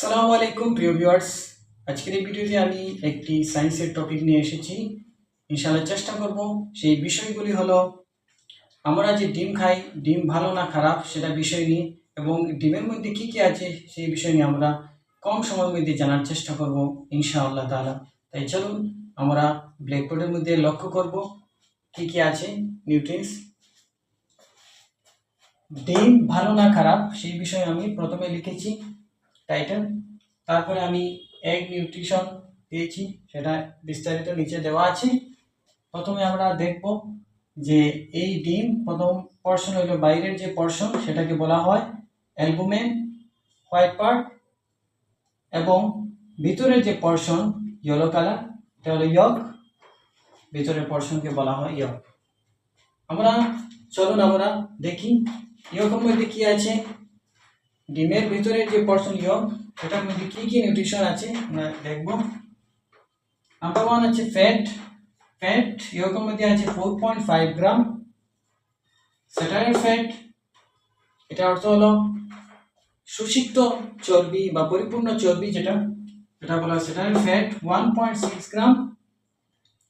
সালামু আলাইকুম, প্রিয় ভিউয়ার্স। আজকের এই ভিডিওতে আমি একটি সায়েন্সের টপিক নিয়ে এসেছি। ইনশাআল্লাহ চেষ্টা করব। সেই বিষয়গুলি হলো, আমরা যে ডিম খাই, ডিম ভালো না খারাপ সেটা বিষয় নিয়ে এবং ডিমের মধ্যে কি কি আছে সেই বিষয় নিয়ে আমরা কম সময়ের মধ্যে জানার চেষ্টা করব, ইনশাআল্লাহ তাআলা। তাই চলুন, আমরা ব্ল্যাকবোর্ডের মধ্যে লক্ষ্য করব কি কি আছে নিউট্রিয়েন্টস ডিম ভালো না খারাপ সেই বিষয়ে আমি প্রথমে লিখেছি। টাইটেল তারপরে আমি এগ নিউট্রিশন দিয়েছি সেটা বিস্তারিত নিচে দেওয়া আছে। প্রথমে আমরা দেখব যে এই ডিম প্রথম পর্শন হলো বাইরের যে পর্শন সেটাকে বলা হয় অ্যালবুমেন হোয়াইট পার্ট এবং ভিতরের যে পর্শন ইয়েলো কালার এটা হলো ইয়ক ভিতরের পর্শনকে বলা হয় ইয়ক আমরা, চলুন আমরা দেখি ইয়কের মধ্যে কি আছে? ডিমের ভিতরে যে পর্শন ইয়ক সেটার মধ্যে কি কি নিউট্রিশন আছে, আমরা দেখব। নাম্বার ওয়ান আছে ফ্যাট ফ্যাট ইয়কের মধ্যে আছে ফোর পয়েন্ট ফাইভ গ্রাম স্যাটারের ফ্যাট এটা অর্থ হলো সুষিক্ত চর্বি বা পরিপূর্ণ চর্বি যেটা এটা বলা হয় স্যাটারের fat one point six gram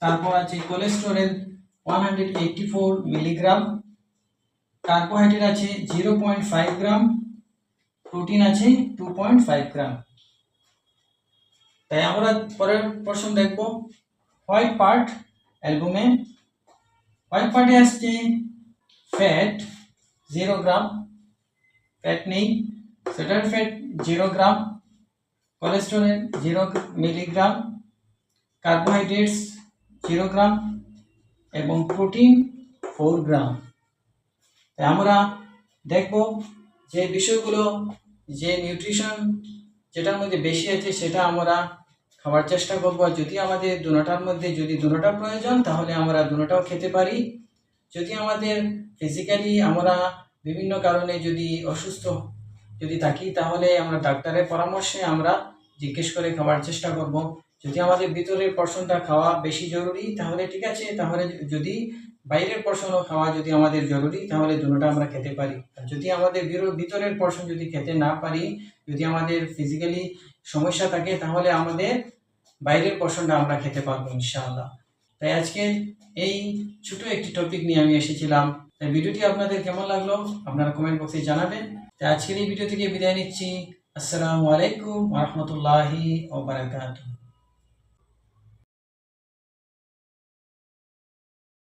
তারপর আছে cholesterol one hundred eighty four milligram carbohydrate আছে zero point five gram protein আছে টু পয়েন্ট ফাইভ গ্রাম তাই আমরা পরের প্রশ্ন দেখব হোয়াইট পার্ট অ্যালবুমে হোয়াইট পার্টে আসছে ফ্যাট জিরো গ্রাম ফ্যাট নেই, সেটার fat zero gram cholesterol zero milligram carbohydrates zero gram এবং প্রোটিন ফোর গ্রাম তাই আমরা দেখব যে বিষয়গুলো যে নিউট্রিশন যেটার মধ্যে বেশি আছে সেটা আমরা খাওয়ার চেষ্টা করব। আর যদি আমাদের দুটার মধ্যে যদি দুটা প্রয়োজন, তাহলে আমরা দুটাও খেতে পারি। যদি আমাদের ফিজিক্যালি আমরা বিভিন্ন কারণে যদি অসুস্থ যদি থাকি, তাহলে আমরা ডাক্তারের পরামর্শে আমরা জিজ্ঞেস করে খাওয়ার চেষ্টা করব। যদি আমাদের ভিতরের পর্শনটা খাওয়া বেশি জরুরি, তাহলে ঠিক আছে। তাহলে যদি বাইরের পর্শনও খাওয়া যদি আমাদের জরুরি, তাহলে দুটোটা আমরা খেতে পারি। যদি আমাদের ভিতরের পর্শন যদি খেতে না পারি, যদি আমাদের ফিজিক্যালি সমস্যা থাকে, তাহলে আমাদের বাইরের পর্শনটা আমরা খেতে পারব ইনশাআল্লাহ। তাই আজকে এই ছোট একটি টপিক নিয়ে আমি এসেছিলাম। তাই ভিডিওটি আপনাদের কেমন লাগল, আপনারা কমেন্ট বক্সে জানাবেন। তাই আজকের এই ভিডিও থেকে বিদায় নিচ্ছি। আসসালামু আলাইকুম রহমতুল্লাহি ও বারাকাতুহ।